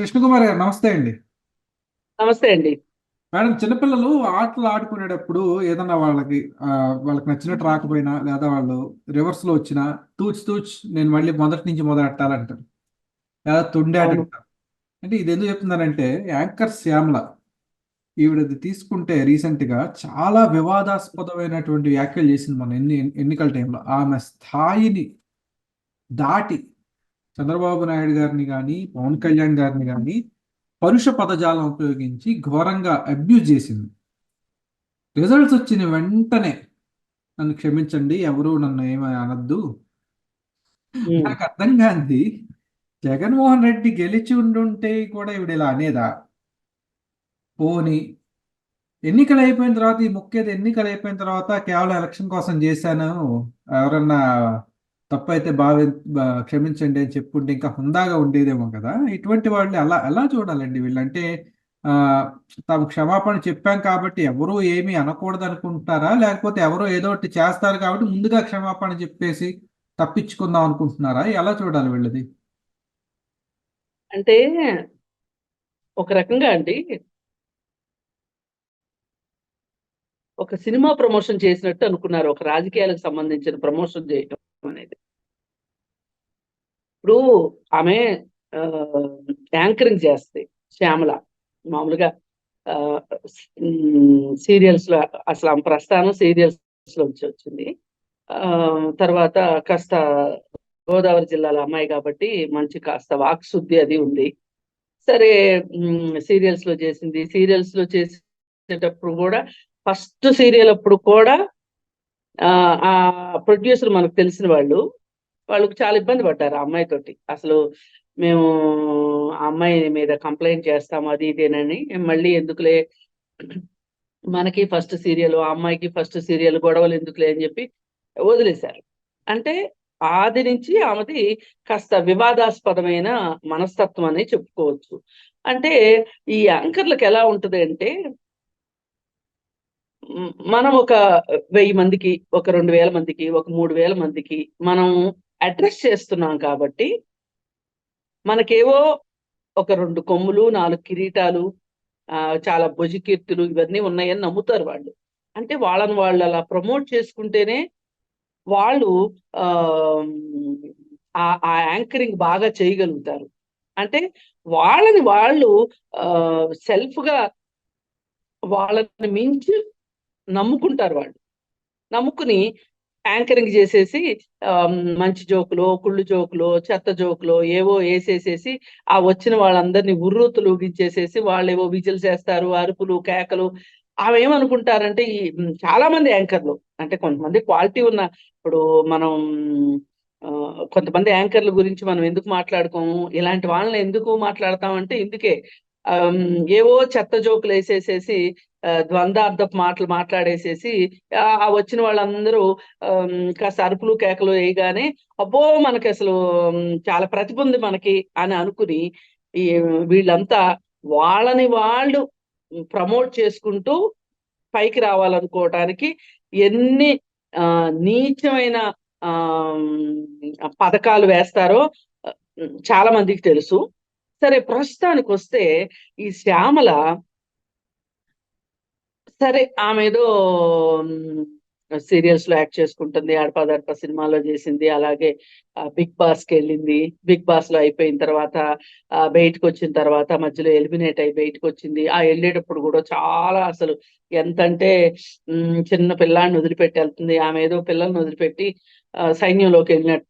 కృష్ణకుమార్ గారు నమస్తే అండి. నమస్తే అండి. మేడం చిన్నపిల్లలు ఆటలు ఆడుకునేటప్పుడు ఏదన్నా వాళ్ళకి వాళ్ళకి నచ్చినట్టు రాకపోయినా లేదా వాళ్ళు రివర్స్లో వచ్చినా తూచ్ తూచ్ నేను మళ్ళీ మొదటి నుంచి మొదలెట్టాలంటారు లేదా. అంటారు. అంటే ఇది ఎందుకు చెప్తున్నానంటే యాంకర్ శ్యామల ఈవిడది తీసుకుంటే రీసెంట్గా చాలా వివాదాస్పదమైనటువంటి వ్యాఖ్యలు చేసింది మన ఎన్ని ఎన్నికల టైంలో. ఆమె స్థాయిని దాటి చంద్రబాబు నాయుడు గారిని కానీ పవన్ కళ్యాణ్ గారిని కానీ పరుష పదజాలం ఉపయోగించి ఘోరంగా అబ్యూజ్ చేసింది. రిజల్ట్స్ వచ్చిన వెంటనే నన్ను క్షమించండి ఎవరు నన్ను ఏమీ అనద్దు. నాకు అర్థం కాంది జగన్మోహన్ రెడ్డి గెలిచి ఉండుంటే కూడా ఈవిడ ఇలా అనేదా? పోని. ఎన్నికలు అయిపోయిన తర్వాత ఈ ముఖ్యత ఎన్నికలు అయిపోయిన తర్వాత కేవలం ఎలక్షన్ కోసం చేశాను. ఎవరన్నా తప్పైతే భావి క్షమించండి అని చెప్పుంటే ఇంకా హుందాగా ఉండేదేమో కదా. ఇటువంటి వాళ్ళు అలా ఎలా చూడాలండి వీళ్ళంటే ఆ తాము క్షమాపణ చెప్పాం కాబట్టి ఎవరు ఏమీ అనకూడదు అనుకుంటారా లేకపోతే ఎవరో ఏదో ఒకటి చేస్తారు కాబట్టి ముందుగా క్షమాపణ చెప్పేసి తప్పించుకుందాం అనుకుంటున్నారా? ఎలా చూడాలి వీళ్ళది? అంటే ఒక రకంగా అండి ఒక సినిమా ప్రమోషన్ చేసినట్టు అనుకున్నారు. ఒక రాజకీయాలకు సంబంధించిన ప్రమోషన్ చేయటం. అనేది ఇప్పుడు ఆమె యాంకరింగ్ చేస్తుంది శ్యామల. మామూలుగా సీరియల్స్లో అసలు ఆమె ప్రస్థానం సీరియల్స్ లోంచి వచ్చింది. ఆ, తర్వాత కాస్త గోదావరి జిల్లాల అమ్మాయి కాబట్టి మంచి కాస్త వాక్శుద్ధి అది ఉంది. సరే సీరియల్స్లో చేసింది. సీరియల్స్లో చేసేటప్పుడు కూడా ఫస్ట్ సీరియల్ అప్పుడు కూడా ఆ, ఆ ప్రొడ్యూసర్ మనకు తెలిసిన వాళ్ళు వాళ్ళకు చాలా ఇబ్బంది పడ్డారు ఆ అమ్మాయి తోటి. అసలు మేము ఆ అమ్మాయి మీద కంప్లైంట్ చేస్తాము అది ఇదేనని మళ్ళీ ఎందుకులే మనకి ఫస్ట్ సీరియల్ ఆ అమ్మాయికి ఫస్ట్ సీరియల్ గొడవలు ఎందుకులే అని చెప్పి వదిలేశారు. అంటే ఆది నుంచి ఆమెది కాస్త వివాదాస్పదమైన మనస్తత్వం అనేది చెప్పుకోవచ్చు. అంటే ఈ యాంకర్లకు ఎలా ఉంటుంది అంటే మనం ఒక వెయ్యి మందికి ఒక రెండు వేల మందికి ఒక మూడు వేల మందికి మనం అడ్రస్ చేస్తున్నాం కాబట్టి మనకేవో ఒక రెండు కొమ్ములు నాలుగు కిరీటాలు ఆ, చాలా భుజకీర్తులు ఇవన్నీ ఉన్నాయని నమ్ముతారు వాళ్ళు. అంటే వాళ్ళని వాళ్ళు అలా ప్రమోట్ చేసుకుంటేనే వాళ్ళు ఆ యాంకరింగ్ బాగా చేయగలుగుతారు. అంటే వాళ్ళని వాళ్ళు సెల్ఫ్గా వాళ్ళని మించి నమ్ముకుంటారు వాళ్ళు. నమ్ముకుని యాంకరింగ్ చేసేసి ఆ, మంచి జోకులు కుళ్ళు జోకులు చెత్త జోకులు ఏవో వేసేసేసి ఆ వచ్చిన వాళ్ళందరినీ ఉర్రూతులు ఊగించేసేసి వాళ్ళు ఏవో విజిల్ చేస్తారు అరుపులు కేకలు. ఆమె ఏమనుకుంటారంటే ఈ చాలా మంది యాంకర్లు అంటే కొంతమంది క్వాలిటీ ఉన్న ఇప్పుడు మనం ఆ, కొంతమంది యాంకర్ల గురించి మనం ఎందుకు మాట్లాడుకోము? ఇలాంటి వాళ్ళని ఎందుకు మాట్లాడతామంటే ఇందుకే. ఏవో చెత్త జోకులు వేసేసేసి ద్వందార్థపు మాటలు మాట్లాడేసేసి ఆ వచ్చిన వాళ్ళందరూ ఇంకా కాస్త అరుపులు కేకలు వేయగానే అబ్బో మనకి అసలు చాలా ప్రతిభ ఉంది మనకి అని అనుకుని ఈ వీళ్ళంతా వాళ్ళని వాళ్ళు ప్రమోట్ చేసుకుంటూ పైకి రావాలనుకోవటానికి ఎన్ని ఆ, నీచమైన ఆ పథకాలు వేస్తారో చాలా మందికి తెలుసు. సరే ప్రస్తుతానికి వస్తే ఈ శ్యామల సరే ఆమె ఏదో సీరియల్స్లో యాక్ట్ చేసుకుంటుంది అడపాదడప సినిమాలో చేసింది అలాగే బిగ్ బాస్కి వెళ్ళింది. బిగ్ బాస్లో అయిపోయిన తర్వాత బయటకు వచ్చిన తర్వాత మధ్యలో ఎలిమినేట్ అయి బయటకు వచ్చింది ఆ వెళ్ళేటప్పుడు కూడా చాలా అసలు ఎంతంటే చిన్న పిల్లాన్ని వదిలిపెట్టి వెళ్తుంది. ఆమె ఏదో పిల్లల్ని వదిలిపెట్టి సైన్యంలోకి వెళ్ళినట్టు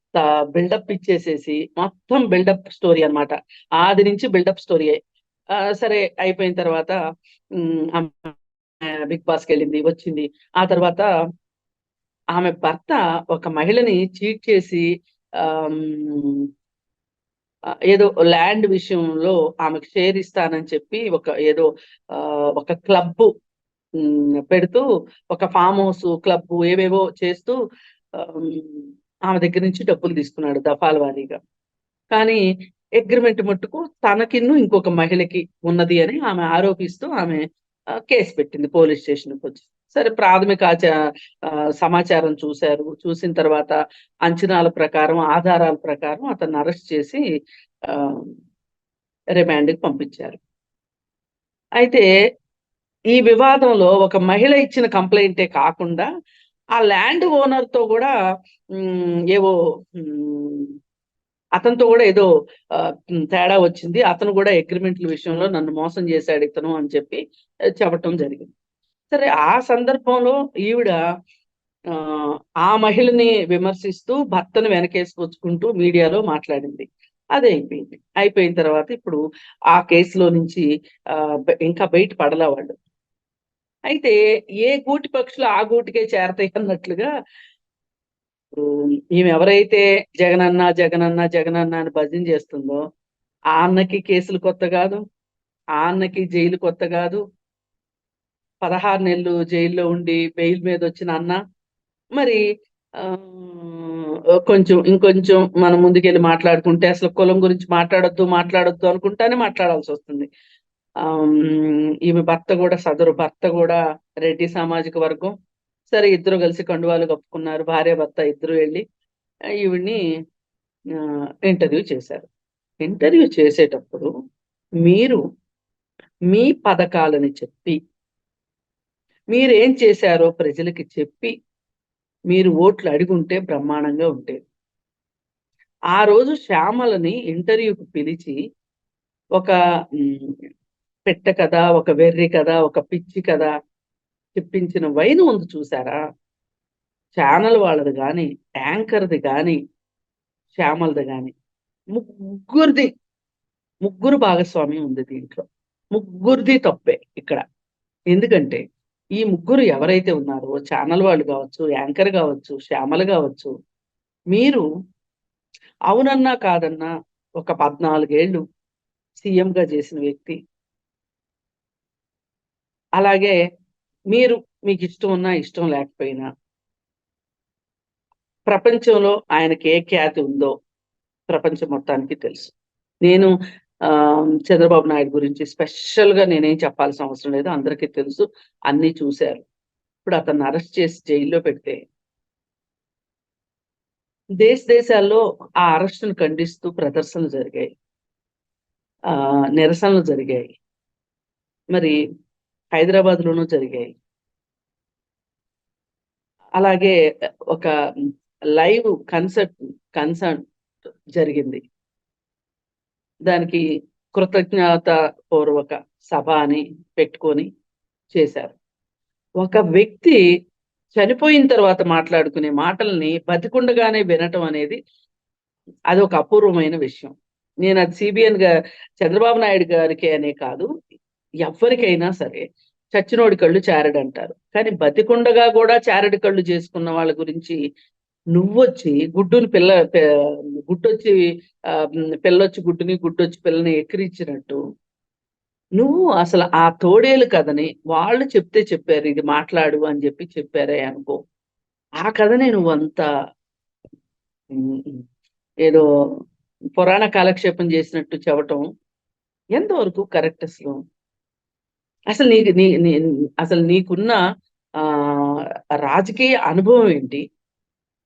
బిల్డప్ ఇచ్చేసేసి మొత్తం బిల్డప్ స్టోరీ అన్నమాట. ఆది నుంచి బిల్డప్ స్టోరీ సరే అయిపోయిన తర్వాత బిగ్ బాస్కి వెళ్ళింది వచ్చింది. ఆ తర్వాత ఆమె భర్త ఒక మహిళని చీట్ చేసి ఆ, ఏదో ల్యాండ్ విషయంలో ఆమెకు షేర్ ఇస్తానని చెప్పి ఒక ఏదో ఆ, ఒక క్లబ్ పెడుతూ ఒక ఫామ్ హౌస్ క్లబ్ ఏవేవో చేస్తూ ఆమె దగ్గర నుంచి డబ్బులు తీసుకున్నాడు దఫాల వారీగా. కానీ అగ్రిమెంట్ మట్టుకు తనకిన్ను ఇంకొక మహిళకి ఉన్నది అని ఆమె ఆరోపిస్తూ ఆమె కేసు పెట్టింది పోలీస్ స్టేషన్కి వచ్చి. సరే ప్రాథమిక సమాచారం చూశారు. చూసిన తర్వాత అంచనాల ప్రకారం ఆధారాల ప్రకారం అతన్ని అరెస్ట్ చేసి ఆ, రిమాండ్కి పంపించారు. అయితే ఈ వివాదంలో ఒక మహిళ ఇచ్చిన కంప్లైంటే కాకుండా ఆ ల్యాండ్ ఓనర్తో కూడా ఏవో అతనితో కూడా ఏదో ఆ, తేడా వచ్చింది. అతను కూడా అగ్రిమెంట్ల విషయంలో నన్ను మోసం చేశాడు ఇతను అని చెప్పి చెప్పటం జరిగింది. సరే ఆ సందర్భంలో ఈవిడ ఆ, మహిళని విమర్శిస్తూ భర్తను వెనకేసుకొచ్చుకుంటూ మీడియాలో మాట్లాడింది. అది అయిపోయింది. అయిపోయిన తర్వాత ఇప్పుడు ఆ కేసులో నుంచి ఆ, ఇంకా బయట పడలా వాళ్ళు. అయితే ఏ గూటి పక్షులు ఆ గూటికే చేరతాయి అన్నట్లుగా ఈమె ఎవరైతే జగనన్న జగనన్న జగనన్న అని భజన చేస్తుందో ఆ అన్నకి కేసులు కొత్త కాదు ఆ అన్నకి జైలు కొత్త కాదు. పదహారు నెలలు జైల్లో ఉండి బెయిల్ మీద వచ్చిన అన్న మరి ఆ, కొంచెం ఇంకొంచెం మనం ముందుకెళ్ళి మాట్లాడుకుంటే అసలు కులం గురించి మాట్లాడొద్దు మాట్లాడొద్దు అనుకుంటానే మాట్లాడాల్సి వస్తుంది. ఈమె భర్త కూడా సదరు భర్త కూడా రెడ్డి సామాజిక వర్గం. సరే ఇద్దరు కలిసి కండువాలు కప్పుకున్నారు. భార్య భర్త ఇద్దరు వెళ్ళి ఈవిడ్ని ఇంటర్వ్యూ చేశారు. ఇంటర్వ్యూ చేసేటప్పుడు మీరు మీ పథకాలని చెప్పి మీరేం చేశారో ప్రజలకి చెప్పి మీరు ఓట్లు అడిగుంటే బ్రహ్మాండంగా ఉండేది. ఆ రోజు శ్యామలని ఇంటర్వ్యూకి పిలిచి ఒక పెట్ట కథ ఒక వెర్రి కథ ఒక పిచ్చి కథ తెప్పించిన వైన్ ఉంది చూసారా? ఛానల్ వాళ్ళది కానీ యాంకర్ది కానీ శ్యామలది కానీ ముగ్గురిది ముగ్గురు భాగస్వామి ఉంది దీంట్లో. ముగ్గురిది తప్పే ఇక్కడ. ఎందుకంటే ఈ ముగ్గురు ఎవరైతే ఉన్నారో ఛానల్ వాళ్ళు కావచ్చు యాంకర్ కావచ్చు శ్యామలు కావచ్చు మీరు అవునన్నా కాదన్నా ఒక పద్నాలుగేళ్ళు సీఎంగా చేసిన వ్యక్తి. అలాగే మీరు మీకు ఇష్టం ఉన్నా ఇష్టం లేకపోయినా ప్రపంచంలో ఆయనకి ఏ ఖ్యాతి ఉందో ప్రపంచం మొత్తానికి తెలుసు. నేను ఆ చంద్రబాబు నాయుడు గురించి స్పెషల్గా నేనేం చెప్పాల్సిన అవసరం లేదు. అందరికీ తెలుసు. అన్ని చూశారు. ఇప్పుడు అతన్ని అరెస్ట్ చేసి జైల్లో పెడితే దేశ దేశాల్లో ఆ అరెస్టును ఖండిస్తూ ప్రదర్శనలు జరిగాయి. ఆ నిరసనలు జరిగాయి. మరి హైదరాబాద్ లోనూ జరిగాయి. అలాగే ఒక లైవ్ కన్సర్ట్ కన్సర్ట్ జరిగింది. దానికి కృతజ్ఞత పూర్వక సభ అని పెట్టుకొని చేశారు. ఒక వ్యక్తి చనిపోయిన తర్వాత మాట్లాడుకునే మాటల్ని బతికుండగానే వినటం అనేది అది ఒక అపూర్వమైన విషయం. నేను అది సిబిఎన్గా చంద్రబాబు నాయుడు గారికి అనే కాదు ఎవరికైనా సరే చచ్చినోడి కళ్ళు చారడు అంటారు. కానీ బతికుండగా కూడా చారడి కళ్ళు చేసుకున్న వాళ్ళ గురించి నువ్వొచ్చి గుడ్డుని పిల్ల గుడ్డొచ్చి ఆ, పిల్లొచ్చి గుడ్డుని గుడ్డొచ్చి పిల్లని ఎక్కిరించినట్టు నువ్వు అసలు ఆ తోడేలు కథని వాళ్ళు చెప్తే చెప్పారు ఇది మాట్లాడు అని చెప్పి చెప్పారే అనుకో. ఆ కథని నువ్వు అంత ఏదో పురాణ కాలక్షేపం చేసినట్టు చెప్పటం ఎంతవరకు కరెక్ట్ అసలు? అసలు నీకు నీ నీ అసలు నీకున్న ఆ రాజకీయ అనుభవం ఏంటి?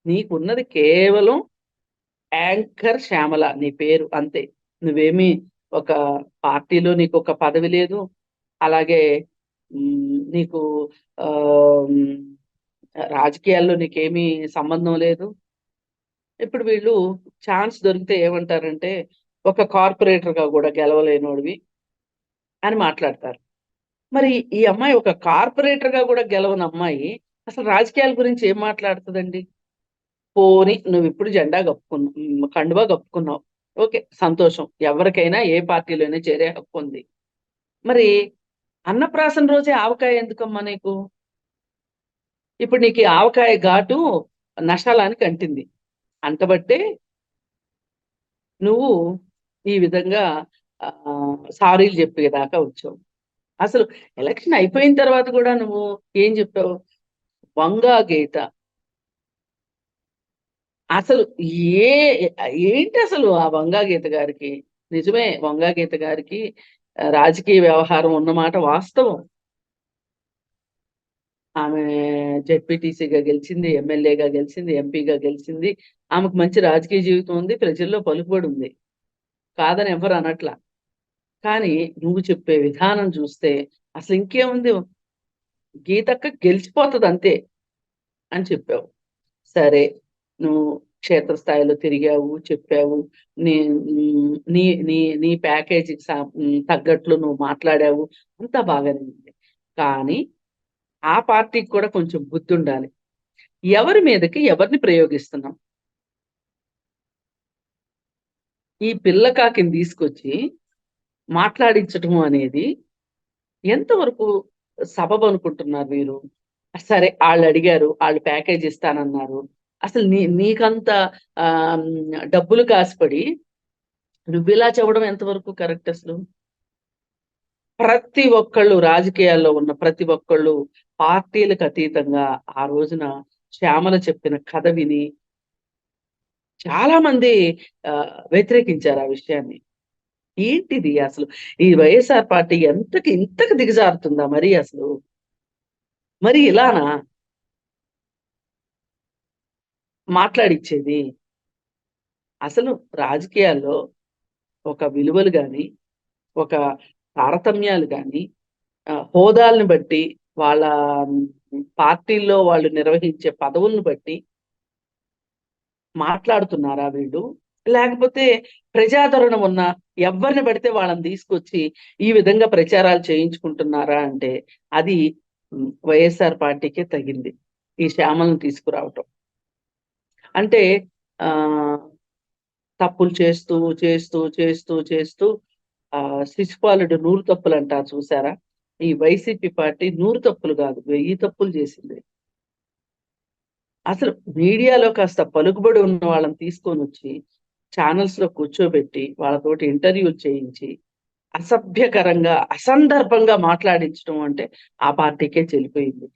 నీకున్నది కేవలం యాంకర్ శ్యామల నీ పేరు అంతే. నువ్వేమి ఒక పార్టీలో నీకు ఒక పదవి లేదు. అలాగే నీకు ఆ రాజకీయాల్లో నీకేమీ సంబంధం లేదు. ఇప్పుడు వీళ్ళు ఛాన్స్ దొరికితే ఏమంటారంటే ఒక కార్పొరేటర్గా కూడా గెలవలేనోడివి అని మాట్లాడతారు. మరి ఈ అమ్మాయి ఒక కార్పొరేటర్గా కూడా గెలవని అమ్మాయి అసలు రాజకీయాల గురించి ఏం మాట్లాడుతుందండి? పోని నువ్వు ఇప్పుడు జెండా కప్పుకున్నావు కండువా కప్పుకున్నావు. ఓకే సంతోషం. ఎవరికైనా ఏ పార్టీలోనే చేరే హక్కు ఉంది. మరి అన్నప్రాసన రోజే ఆవకాయ ఎందుకమ్మా నీకు? ఇప్పుడు నీకు ఆవకాయ ఘాటు నష్టాలానికి అంటింది. అంటబట్టే నువ్వు ఈ విధంగా ఆ, సారీలు చెప్పేదాకా వచ్చావు. అసలు ఎలక్షన్ అయిపోయిన తర్వాత కూడా నువ్వు ఏం చెప్పావు? వంగా గీత. అసలు ఏ ఏంటి అసలు ఆ వంగా గీత గారికి? నిజమే వంగా గీత గారికి రాజకీయ వ్యవహారం ఉన్నమాట వాస్తవం. ఆమె జెడ్పీటీసీగా గెలిచింది ఎమ్మెల్యేగా గెలిచింది ఎంపీగా గెలిచింది. ఆమెకు మంచి రాజకీయ జీవితం ఉంది ప్రజల్లో పలుకుబడి ఉంది. కాదని ఎవరు అనట్లా. కానీ నువ్వు చెప్పే విధానం చూస్తే అసలు ఇంకేముంది గీతక్క గెలిచిపోతుంది అంతే అని చెప్పావు. సరే నువ్వు క్షేత్రస్థాయిలో తిరిగావు చెప్పావు. నీ నీ నీ నీ ప్యాకేజీకి తగ్గట్లు నువ్వు మాట్లాడావు. అంతా బాగానే ఉంది. కానీ ఆ పార్టీకి కూడా కొంచెం బుద్ధి ఉండాలి ఎవరి మీదకి ఎవరిని ప్రయోగిస్తున్నాం? ఈ పిల్లకాకిని తీసుకొచ్చి మాట్లాడించటం అనేది ఎంతవరకు సబబు అనుకుంటున్నారు మీరు? సరే వాళ్ళు అడిగారు వాళ్ళు ప్యాకేజ్ ఇస్తానన్నారు. అసలు నీ నీకంత ఆ డబ్బులు కాసిపడి నువ్వు ఇలా చెప్పడం ఎంతవరకు కరెక్ట్ అసలు? ప్రతి ఒక్కళ్ళు రాజకీయాల్లో ఉన్న ప్రతి ఒక్కళ్ళు పార్టీలకు అతీతంగా ఆ రోజున శ్యామల చెప్పిన కథ విని చాలా మంది ఆ వ్యతిరేకించారు ఆ విషయాన్ని. ఏంటిది అసలు? ఈ వైఎస్ఆర్ పార్టీ ఎంతకి ఇంతకు దిగజారుతుందా మరి అసలు? మరి ఇలానా? మాట్లాడిచ్చేది. అసలు రాజకీయాల్లో ఒక విలువలు కానీ ఒక తారతమ్యాలు కానీ హోదాలను బట్టి వాళ్ళ పార్టీల్లో వాళ్ళు నిర్వహించే పదవులను బట్టి మాట్లాడుతున్నారా వీళ్ళు? లేకపోతే ప్రజాదరణ ఉన్న ఎవరిని పడితే వాళ్ళని తీసుకొచ్చి ఈ విధంగా ప్రచారాలు చేయించుకుంటున్నారా అంటే అది వైఎస్ఆర్ పార్టీకే తగింది ఈ శ్యామలను తీసుకురావటం. అంటే ఆ తప్పులు చేస్తూ చేస్తూ చేస్తూ చేస్తూ ఆ శిశుపాలుడు నూరు తప్పులు అంటా చూసారా? ఈ వైసీపీ పార్టీ నూరు తప్పులు కాదు వెయ్యి తప్పులు చేసింది. అసలు మీడియాలో కాస్త పలుకుబడి ఉన్న వాళ్ళని తీసుకొని వచ్చి ఛానల్స్లో కూర్చోబెట్టి వాళ్ళతోటి ఇంటర్వ్యూలు చేయించి అసభ్యకరంగా అసందర్భంగా మాట్లాడించడం అంటే ఆ పార్టీకే చెల్లిపోయింది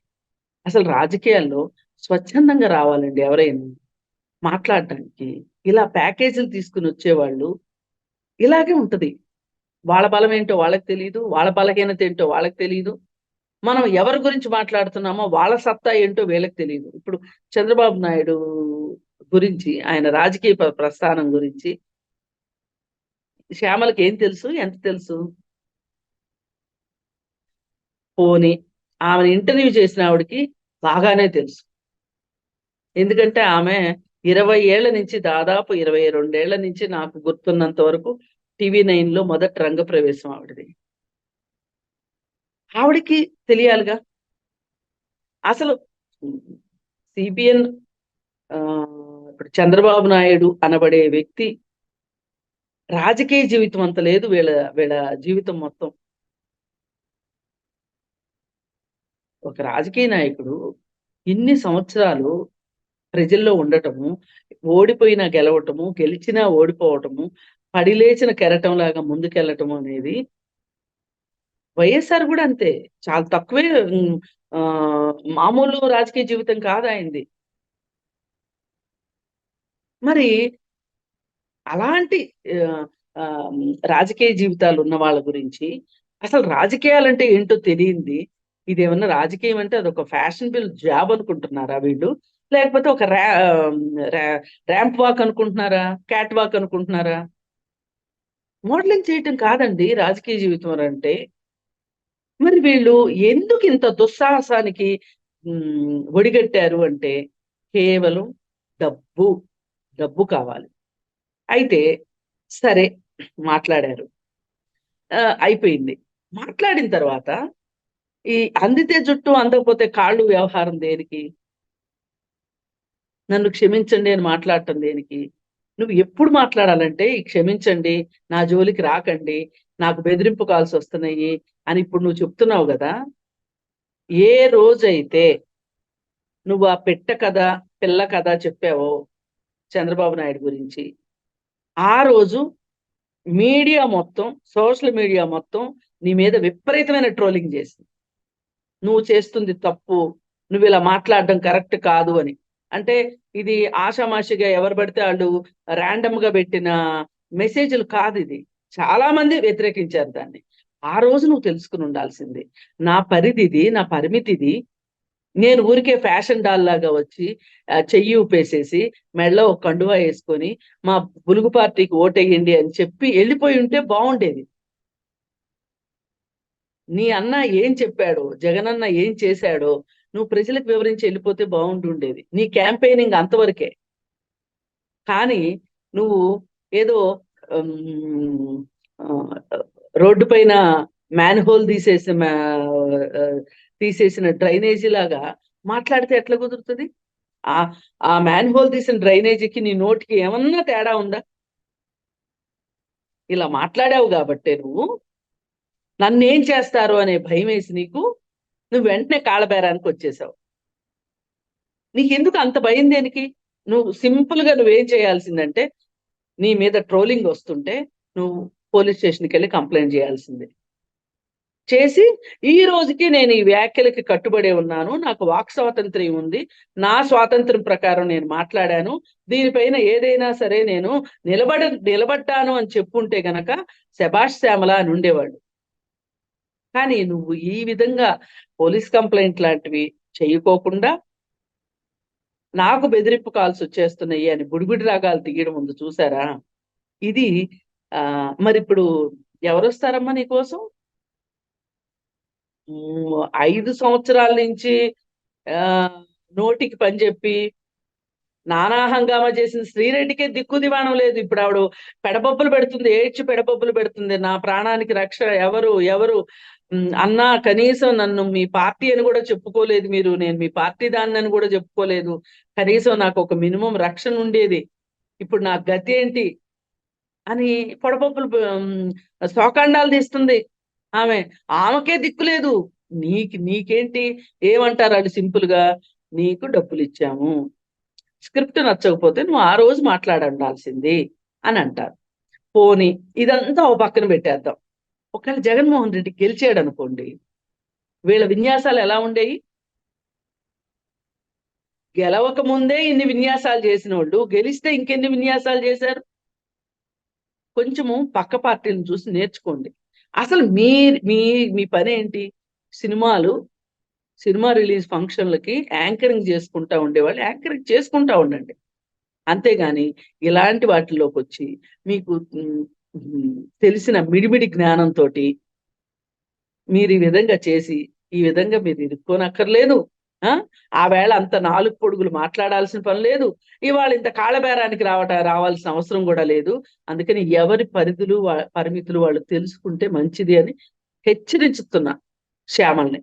అసలు రాజకీయాల్లో స్వచ్ఛందంగా రావాలండి ఎవరైనా మాట్లాడటానికి. ఇలా ప్యాకేజీలు తీసుకుని వచ్చేవాళ్ళు ఇలాగే ఉంటది. వాళ్ళ బలం ఏంటో వాళ్ళకి తెలియదు వాళ్ళ బలహీనత ఏంటో వాళ్ళకి తెలియదు మనం ఎవరి గురించి మాట్లాడుతున్నామో వాళ్ళ సత్తా ఏంటో వీళ్ళకి తెలియదు ఇప్పుడు చంద్రబాబు నాయుడు గురించి ఆయన రాజకీయ ప్రస్థానం గురించి. శ్యామలకి ఏం తెలుసు? ఎంత తెలుసు? పోని ఆమెను ఇంటర్వ్యూ చేసిన ఆవిడకి బాగానే తెలుసు. ఎందుకంటే ఆమె ఇరవై ఏళ్ళ నుంచి దాదాపు ఇరవై రెండేళ్ళ నుంచి నాకు గుర్తున్నంత వరకు టీవీ నైన్లో మొదటి రంగ ప్రవేశం ఆవిడది. ఆవిడకి తెలియాలిగా? అసలు సిబిఎన్ ఇప్పుడు చంద్రబాబు నాయుడు అనబడే వ్యక్తి రాజకీయ జీవితం అంత లేదు వీళ్ళ వీళ్ళ జీవితం మొత్తం. ఒక రాజకీయ నాయకుడు ఇన్ని సంవత్సరాలు ప్రజల్లో ఉండటము ఓడిపోయినా గెలవటము గెలిచినా ఓడిపోవటము పడిలేచిన కెరటం లాగా ముందుకెళ్ళటము అనేది వైఎస్ఆర్ కూడా అంతే. చాలా తక్కువే ఆ మామూలు రాజకీయ జీవితం కాదు ఆయనది. మరి అలాంటి రాజకీయ జీవితాలు ఉన్న వాళ్ళ గురించి అసలు రాజకీయాలంటే ఏంటో తెలియంది. ఇదేమన్నా రాజకీయం అంటే అదొక ఫ్యాషన్ బిల్ జాబ్ అనుకుంటున్నారా వీళ్ళు? లేకపోతే ఒక ర్యాంప్ వాక్ అనుకుంటున్నారా? క్యాట్ వాక్ అనుకుంటున్నారా? మోడలింగ్ చేయటం కాదండి రాజకీయ జీవితం అంటే. మరి వీళ్ళు ఎందుకు ఇంత దుస్సాహసానికి ఒడిగట్టారు అంటే కేవలం డబ్బు. డబ్బు కావాలి. అయితే సరే మాట్లాడారు. అయిపోయింది. మాట్లాడిన తర్వాత ఈ అందితే జుట్టు అందకపోతే కాళ్ళు వ్యవహారం దేనికి? నన్ను క్షమించండి అని మాట్లాడటం దేనికి? నువ్వు ఎప్పుడు మాట్లాడాలంటే క్షమించండి నా జోలికి రాకండి నాకు బెదిరింపు కాల్సి వస్తున్నాయి అని ఇప్పుడు నువ్వు చెప్తున్నావు కదా? ఏ రోజైతే నువ్వు ఆ పెట్ట కథ పిల్ల కథ చెప్పావో చంద్రబాబు నాయుడు గురించి. ఆ రోజు మీడియా మొత్తం సోషల్ మీడియా మొత్తం నీ మీద విపరీతమైన ట్రోలింగ్ చేసింది. నువ్వు చేస్తుంది తప్పు నువ్వు ఇలా మాట్లాడడం కరెక్ట్ కాదు అని. అంటే ఇది ఆషామాషిగా ఎవరు పడితే వాళ్ళు ర్యాండమ్గా పెట్టిన మెసేజ్లు కాదు ఇది. చాలా మంది వ్యతిరేకించారు దాన్ని. ఆ రోజు నువ్వు తెలుసుకుని ఉండాల్సింది. నా పరిధిది నా పరిమితిది నేను ఊరికే ఫ్యాషన్ డాల్ లాగా వచ్చి చెయ్యి ఊపేసేసి మెడలో ఒక కండువా వేసుకొని మా బులుగు పార్టీకి ఓటేయండి అని చెప్పి వెళ్ళిపోయి ఉంటే బాగుండేది నీ అన్న ఏం చెప్పాడో జగనన్న ఏం చేశాడో నువ్వు ప్రజలకు వివరించి వెళ్ళిపోతే బాగుంటుండేది నీ క్యాంపెయినింగ్ అంతవరకే. కానీ నువ్వు ఏదో రోడ్డు పైన మ్యాన్ హోల్ తీసేసి మా- తీసేసిన డ్రైనేజీ లాగా మాట్లాడితే ఎట్లా కుదురుతుంది? ఆ ఆ మ్యాన్ హోల్ తీసిన డ్రైనేజీకి నీ నోటికి ఏమన్నా తేడా ఉందా? ఇలా మాట్లాడావు కాబట్టే నువ్వు నన్నేం చేస్తారు అనే భయం వేసి నీకు నువ్వు వెంటనే కాళ్ళబేరానికి వచ్చేసావు. నీకెందుకు అంత భయం దేనికి? నువ్వు సింపుల్గా నువ్వేం చేయాల్సిందంటే నీ మీద ట్రోలింగ్ వస్తుంటే నువ్వు పోలీస్ స్టేషన్కి వెళ్ళి కంప్లైంట్ చేయాల్సిందే. చేసి ఈ రోజుకి నేను ఈ వ్యాఖ్యలకి కట్టుబడి ఉన్నాను. నాకు వాక్ స్వాతంత్ర్యం ఉంది. నా స్వాతంత్రం ప్రకారం నేను మాట్లాడాను. దీనిపైన ఏదైనా సరే నేను నిలబడ నిలబడ్డాను అని చెప్పుంటే గనక శభాష్ శ్యామల అని ఉండేవాడు. కానీ నువ్వు ఈ విధంగా పోలీస్ కంప్లైంట్ లాంటివి చేయకోకుండా నాకు బెదిరింపు కాల్స్ వచ్చేస్తున్నాయి అని బుడిబుడి రాగాలు తీయడం ఉంది చూసారా? ఇది ఆ మరి ఇప్పుడు ఎవరు వస్తారమ్మా నీకోసం ఐదు సంవత్సరాల నుంచి ఆ నోటికి పని చెప్పి నానా హంగామా చేసిన శ్రీరెడ్డికే దిక్కు దివాణం లేదు. ఇప్పుడు ఆవిడ పెడబబ్బులు పెడుతుంది ఏడ్చి పెడబబ్బులు పెడుతుంది. నా ప్రాణానికి రక్ష ఎవరు ఎవరు? అన్నా కనీసం నన్ను మీ పార్టీ అని కూడా చెప్పుకోలేదు మీరు. నేను మీ పార్టీ దాన్ని అని కూడా చెప్పుకోలేదు. కనీసం నాకు ఒక మినిమం రక్షణ ఉండేది. ఇప్పుడు నా గతి ఏంటి? అని పొడపప్పులు శోకాండాలు తీస్తుంది. ఆమె ఆమెకే దిక్కు లేదు. నీకు నీకేంటి? ఏమంటారు వాళ్ళు సింపుల్గా నీకు డబ్బులు ఇచ్చాము స్క్రిప్ట్ నచ్చకపోతే నువ్వు ఆ రోజు మాట్లాడండాల్సింది అని అంటారు. పోని ఇదంతా ఓ పక్కన పెట్టేద్దాం. ఒకవేళ జగన్మోహన్ రెడ్డి గెలిచాడు అనుకోండి వీళ్ళ విన్యాసాలు ఎలా ఉండేవి గెలవక ముందే ఇన్ని విన్యాసాలు చేసిన వాళ్ళు గెలిస్తే ఇంకెన్ని విన్యాసాలు చేశారు? కొంచెము పక్క పార్టీలను చూసి నేర్చుకోండి. అసలు మీ మీ మీ పని ఏంటి? సినిమాలు సినిమా రిలీజ్ ఫంక్షన్లకి యాంకరింగ్ చేసుకుంటా ఉండేవాళ్ళు. యాంకరింగ్ చేసుకుంటా ఉండండి. అంతేగాని ఇలాంటి వాటిలోకి వచ్చి మీకు తెలిసిన మిడిమిడి జ్ఞానంతో మీరు ఈ విధంగా చేసి ఈ విధంగా మీరు ఇరుక్కోనక్కర్లేదు ఆ? ఆ వేళ అంత నాలుగు పొడుగులు మాట్లాడాల్సిన పని లేదు. ఇవాళ ఇంత కాళ్ళబేరానికి రావట రావాల్సిన అవసరం కూడా లేదు. అందుకని ఎవరి పరిధులు పరిమితులు వాళ్ళు తెలుసుకుంటే మంచిది అని హెచ్చరించుతున్నా శ్యామల్ని.